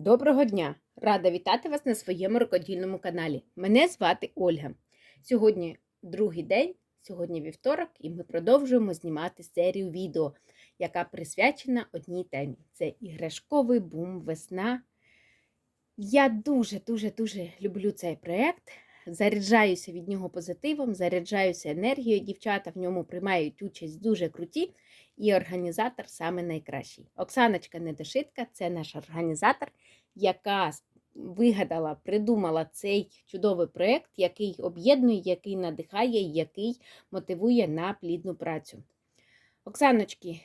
Доброго дня! Рада вітати вас на своєму рукодільному каналі. Мене звати Ольга. Сьогодні другий день, сьогодні вівторок, і ми продовжуємо знімати серію відео, яка присвячена одній темі. Це іграшковий бум весна. Я дуже-дуже дуже люблю цей проєкт. Заряджаюся від нього позитивом, заряджаюся енергією. Дівчата в ньому приймають участь дуже круті, і організатор саме найкращий. Оксаночка Недошитка це наш організатор, яка вигадала, придумала цей чудовий проєкт, який об'єднує, який надихає, який мотивує на плідну працю. Оксаночки,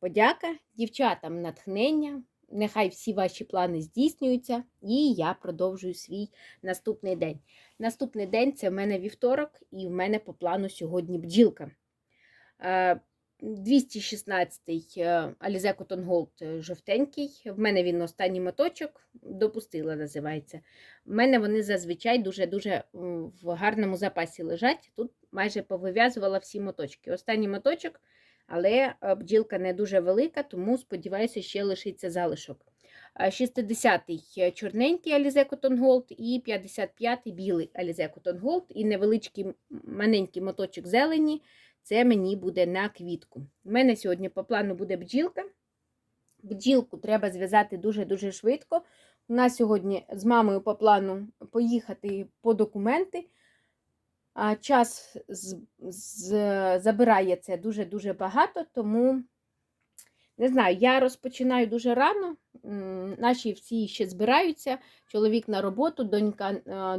подяка, дівчатам натхнення. Нехай всі ваші плани здійснюються, і я продовжую свій наступний день. Наступний день це в мене вівторок, і в мене по плану сьогодні бджілка. Е, 216-й Alize Cotton Gold жовтенький. В мене він останній моточок, допустила, називається. В мене вони зазвичай дуже-дуже в гарному запасі лежать. Тут майже повив'язувала всі моточки. Останній моточок, але бджілка не дуже велика, тому, сподіваюся, ще лишиться залишок. 60-й чорненький Alize Cotton Gold і 55-й білий Alize Cotton і невеличкий маленький моточок зелені. Це мені буде на квітку. У мене сьогодні по плану буде бджілка. Бджілку треба зв'язати дуже-дуже швидко. У нас сьогодні з мамою по плану поїхати по документи. А час з, з, забирає це дуже-дуже багато, тому, не знаю, я розпочинаю дуже рано. Наші всі ще збираються. Чоловік на роботу, донька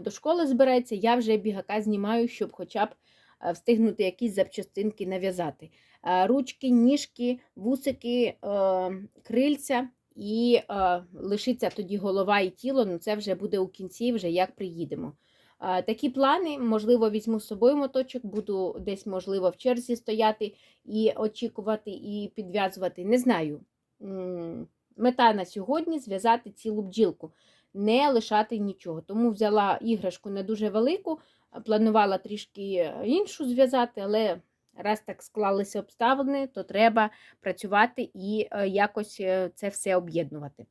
до школи збирається, я вже бігака знімаю, щоб хоча б Е, встигнути якісь запчастинки нав'язати. Е, ручки, ніжки, вусики, е, крильця і лишиться тоді голова і тіло, ну це вже буде у кінці, вже як приїдемо. Такі плани, можливо, візьму з собою моточок, буду десь, можливо, в черзі стояти і очікувати, і підв'язувати. Не знаю. Мета на сьогодні зв'язати цілу бджілку, не лишати нічого. Тому взяла іграшку не дуже велику, планувала трішки іншу зв'язати, але раз так склалися обставини, то треба працювати і е, якось е, це все об'єднувати.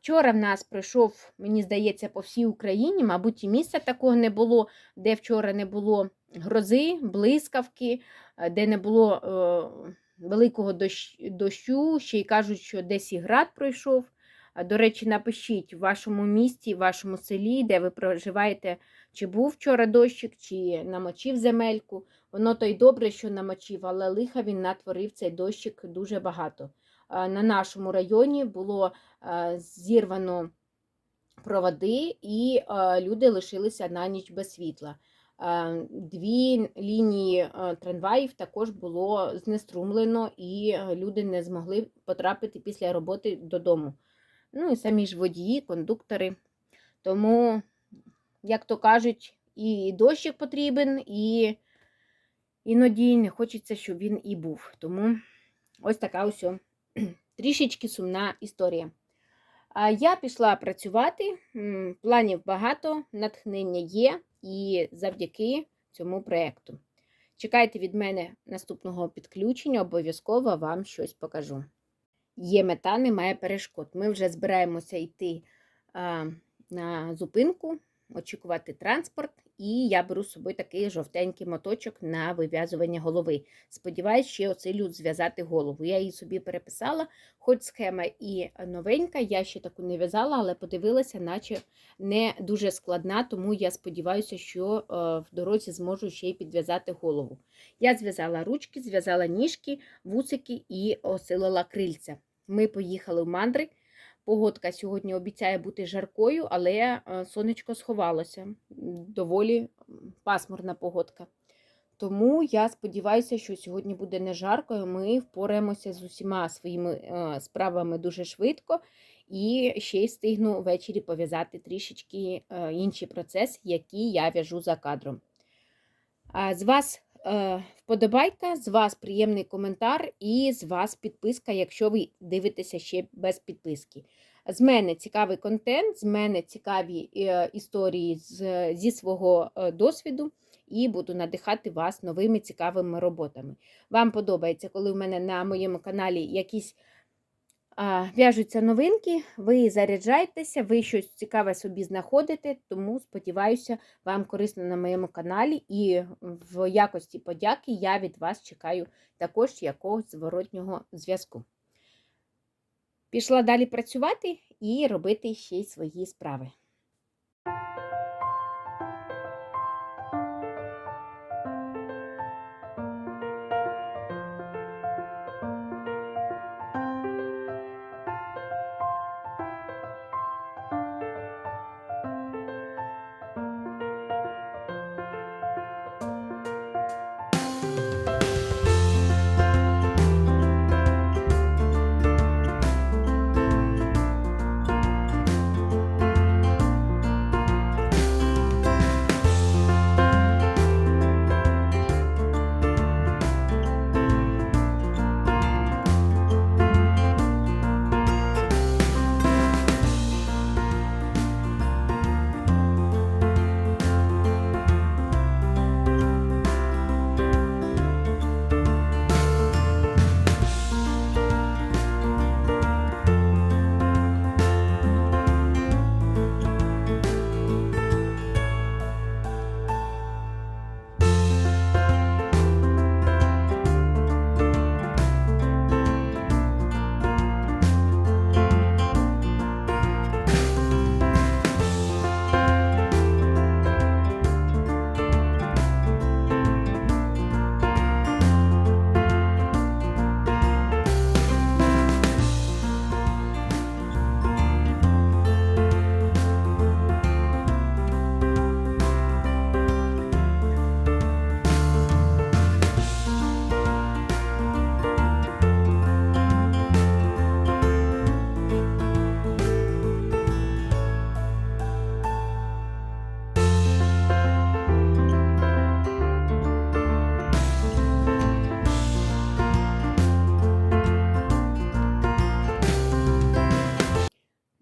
Вчора в нас пройшов, мені здається, по всій Україні, мабуть, і місця такого не було, де вчора не було грози, блискавки, е, де не було великого дощу, ще й кажуть, що десь і град пройшов. До речі, напишіть в вашому місті, в вашому селі, де ви проживаєте, чи був вчора дощик, чи намочив земельку. Воно то й добре, що намочив, але лиха він натворив цей дощик дуже багато. На нашому районі було зірвано проводи, і люди лишилися на ніч без світла. Дві лінії трамваїв також було знеструмлено, і люди не змогли потрапити після роботи додому. Ну і самі ж водії, кондуктори. Тому, як то кажуть, і дощик потрібен, і іноді не хочеться, щоб він і був. Тому ось така ось трішечки сумна історія. А я пішла працювати, планів багато, натхнення є, і завдяки цьому проєкту. Чекайте від мене наступного підключення, обов'язково вам щось покажу. Є мета, немає перешкод. Ми вже збираємося йти на зупинку, очікувати транспорт, і я беру з собою такий жовтенький моточок на вив'язування голови. Сподіваюсь, ще оцелю зв'язати голову. Я її собі переписала, хоч схема і новенька, я ще таку не в'язала, але подивилася, наче не дуже складна, тому я сподіваюся, що е, в дорозі зможу ще й підв'язати голову. Я зв'язала ручки, зв'язала ніжки, вусики і осилила крильця. Ми поїхали в мандри. Погодка сьогодні обіцяє бути жаркою, але е, сонечко сховалося. Доволі пасмурна погодка. Тому я сподіваюся, що сьогодні буде не жарко, і ми впораємося з усіма своїми е, справами дуже швидко. І ще й встигну ввечері пов'язати трішечки е, інші процеси, які я в'яжу за кадром. З вас вподобайка, з вас приємний коментар і з вас підписка, якщо ви дивитеся ще без підписки. З мене цікавий контент, з мене цікаві е, історії з, зі свого е, досвіду, і буду надихати вас новими цікавими роботами. Вам подобається, коли в мене на моєму каналі якісь в'яжуться новинки, ви заряджаєтеся, ви щось цікаве собі знаходите, тому сподіваюся, вам корисно на моєму каналі, і в якості подяки я від вас чекаю також якогось зворотнього зв'язку. Пішла далі працювати і робити ще й свої справи.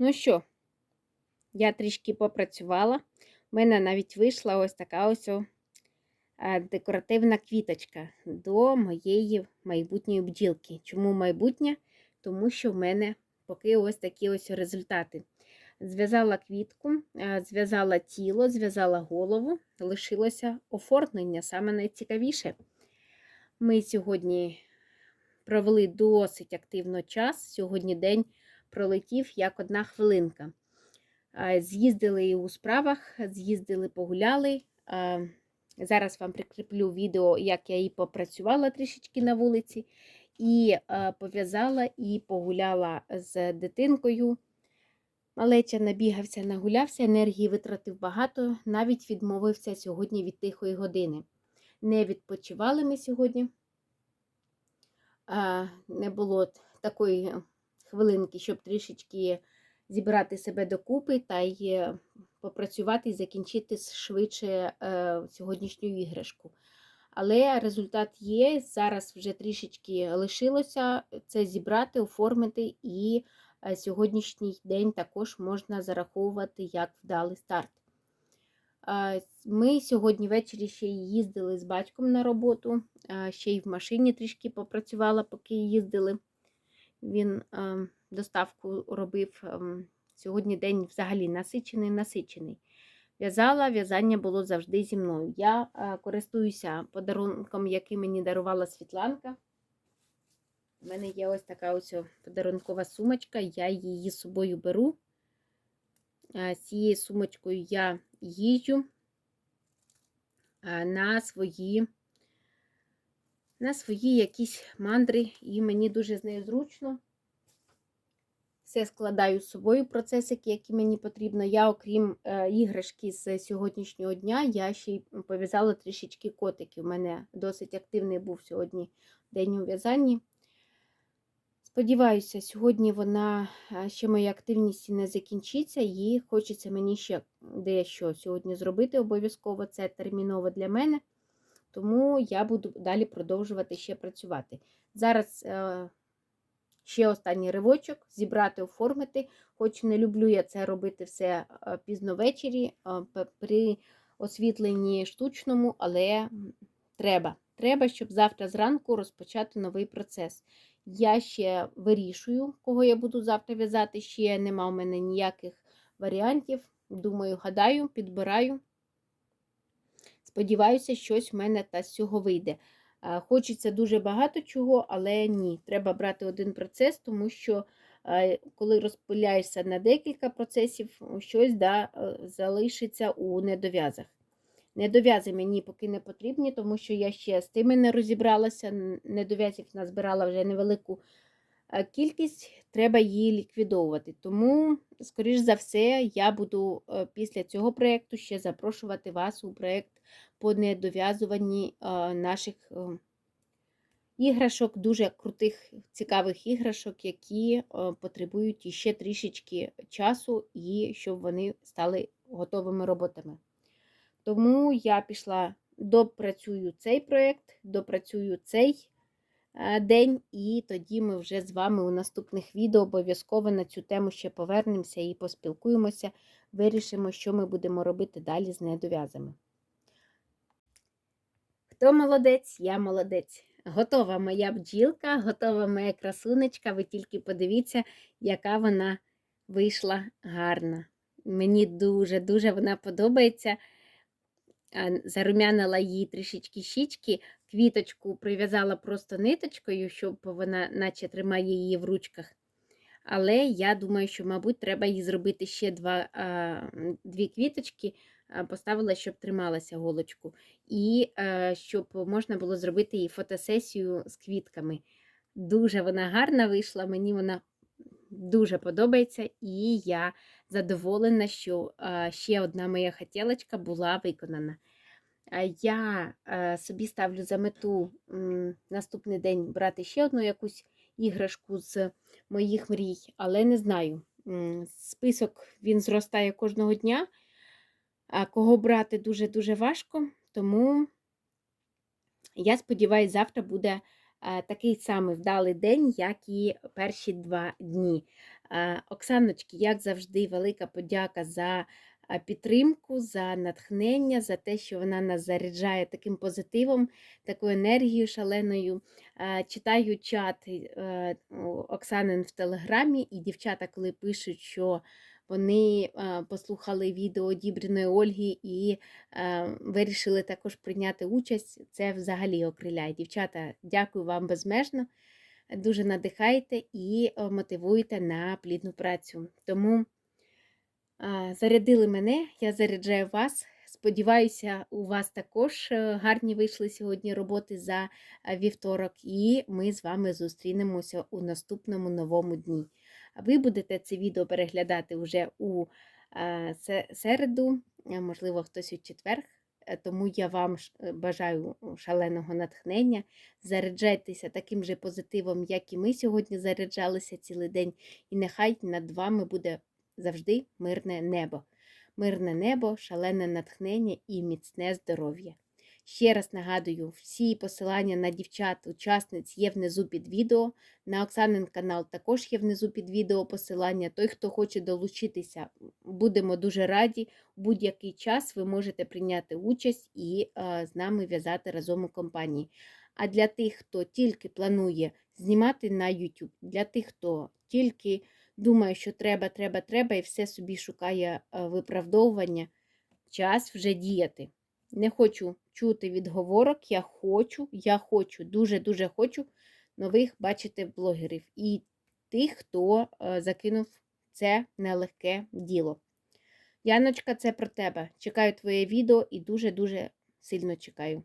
Ну що, я трішки попрацювала. У мене навіть вийшла ось така ось е, декоративна квіточка до моєї майбутньої бджілки. Чому майбутнє? Тому що в мене поки ось такі ось результати. Зв'язала квітку, е, зв'язала тіло, зв'язала голову, лишилося оформлення, саме найцікавіше. Ми сьогодні провели досить активно час. Сьогодні день пролетів як одна хвилинка. З'їздили у справах, з'їздили, погуляли. Зараз вам прикріплю відео, як я і попрацювала трішечки на вулиці, і пов'язала і погуляла з дитинкою. Малеча набігався, нагулявся, енергії витратив багато, навіть відмовився сьогодні від тихої години. Не відпочивали ми сьогодні, не було такої хвилинки, щоб трішечки зібрати себе докупи та й е, попрацювати і закінчити швидше е, сьогоднішню іграшку. Але результат є. Зараз вже трішечки лишилося це зібрати, оформити, і е, сьогоднішній день також можна зараховувати як вдалий старт. Ми сьогодні ввечері ще їздили з батьком на роботу, ще й в машині трішки попрацювала, поки їздили. Він е, доставку робив. Е, сьогодні день взагалі насичений, насичений. В'язала, в'язання було завжди зі мною. Я е, користуюся подарунком, який мені дарувала Світланка. У мене є ось така ось подарункова сумочка, я її з собою беру. З цією сумочкою я їжджу на свої на свої якісь мандри, і мені дуже з нею зручно. Все складаю з собою процесики, які мені потрібно. Я, окрім е, іграшки з сьогоднішнього дня, я ще й пов'язала трішечки котиків. У мене досить активний був сьогодні день у в'язанні. Сподіваюся, сьогодні вона е, ще моя активність не закінчиться, і хочеться мені ще дещо сьогодні зробити. Обов'язково це терміново для мене тому я буду далі продовжувати ще працювати. Зараз е, ще останній ривочок, зібрати, оформити, хоч не люблю я це робити все е, пізно ввечері, при освітленні штучному, але треба. Треба, щоб завтра зранку розпочати новий процес. Я ще вирішую, кого я буду завтра в'язати. Ще нема в мене ніяких варіантів. Думаю, гадаю, підбираю. Сподіваюся, щось в мене та з цього вийде. Хочеться дуже багато чого, але ні. Треба брати один процес, тому що коли розпиляєшся на декілька процесів, щось да, е, залишиться у недов'язах. Недов'язи мені поки не потрібні, тому що я ще з тими не розібралася. Недов'язів назбирала вже невелику кількість, треба її ліквідовувати. Тому, скоріш за все, я буду е, після цього проєкту ще запрошувати вас у проєкт по недов'язуванні е, наших е, іграшок, дуже крутих, цікавих іграшок, які е, потребують іще трішечки часу і щоб вони стали готовими роботами. Тому я пішла, допрацюю цей проєкт, допрацюю цей день, і тоді ми вже з вами у наступних відео обов'язково на цю тему ще повернемося і поспілкуємося, вирішимо, що ми будемо робити далі з недов'язами. Хто молодець, я молодець. Готова моя бджілка, готова моя красунечка. Ви тільки подивіться, яка вона вийшла гарна. Мені дуже-дуже вона подобається. Зарум'янила її трішечки щічки, квіточку прив'язала просто ниточкою, щоб вона наче тримає її в ручках. Але я думаю, що, мабуть, треба їй зробити ще два, дві квіточки, поставила, щоб трималася голочку. І е, щоб можна було зробити їй фотосесію з квітками. Дуже вона гарна вийшла, мені вона дуже подобається, і я задоволена, що е, ще одна моя хотілочка була виконана. Я е, собі ставлю за мету наступний день брати ще одну якусь іграшку з моїх мрій, але не знаю. Список він зростає кожного дня, а кого брати дуже-дуже важко, тому я сподіваюся, завтра буде такий самий вдалий день, як і перші два дні. Оксаночки, як завжди, велика подяка за підтримку, за натхнення, за те, що вона нас заряджає таким позитивом, такою енергією шаленою. Читаю чат е, Оксанин в Телеграмі, і дівчата, коли пишуть, що вони е, послухали відео Дібриної Ольги і е, вирішили також прийняти участь. Це взагалі окриляє. Дівчата, дякую вам безмежно. Дуже надихаєте і е, мотивуєте на плідну працю. Тому зарядили мене, я заряджаю вас. Сподіваюся, у вас також гарні вийшли сьогодні роботи за вівторок, і ми з вами зустрінемося у наступному новому дні. Ви будете це відео переглядати вже у середу, можливо, хтось у четвер. Е, Тому я вам е, бажаю шаленого натхнення. Заряджайтеся таким же позитивом, як і ми сьогодні заряджалися цілий день. І нехай над вами буде завжди мирне небо. Мирне небо, шалене натхнення і міцне здоров'я. Ще раз нагадую, всі посилання на дівчат, учасниць є внизу під відео. На Оксанин канал також є внизу під відео посилання. Той, хто хоче долучитися, будемо дуже раді. У будь-який час ви можете прийняти участь і е, з нами в'язати разом у компанії. А для тих, хто тільки планує знімати на YouTube, для тих, хто тільки думає, що треба, треба, треба, і все собі шукає е, виправдовування, час вже діяти. Не хочу чути відговорок, я хочу, я хочу, дуже-дуже хочу нових бачити блогерів і тих, хто е, закинув це нелегке діло. Яночка, це про тебе. Чекаю твоє відео і дуже-дуже сильно чекаю.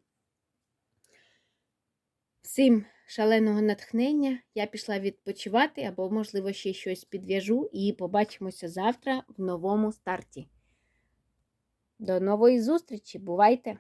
Всім шаленого натхнення. Я пішла відпочивати або, можливо, ще щось підв'яжу і побачимося завтра в новому старті. До нової зустрічі! Бувайте!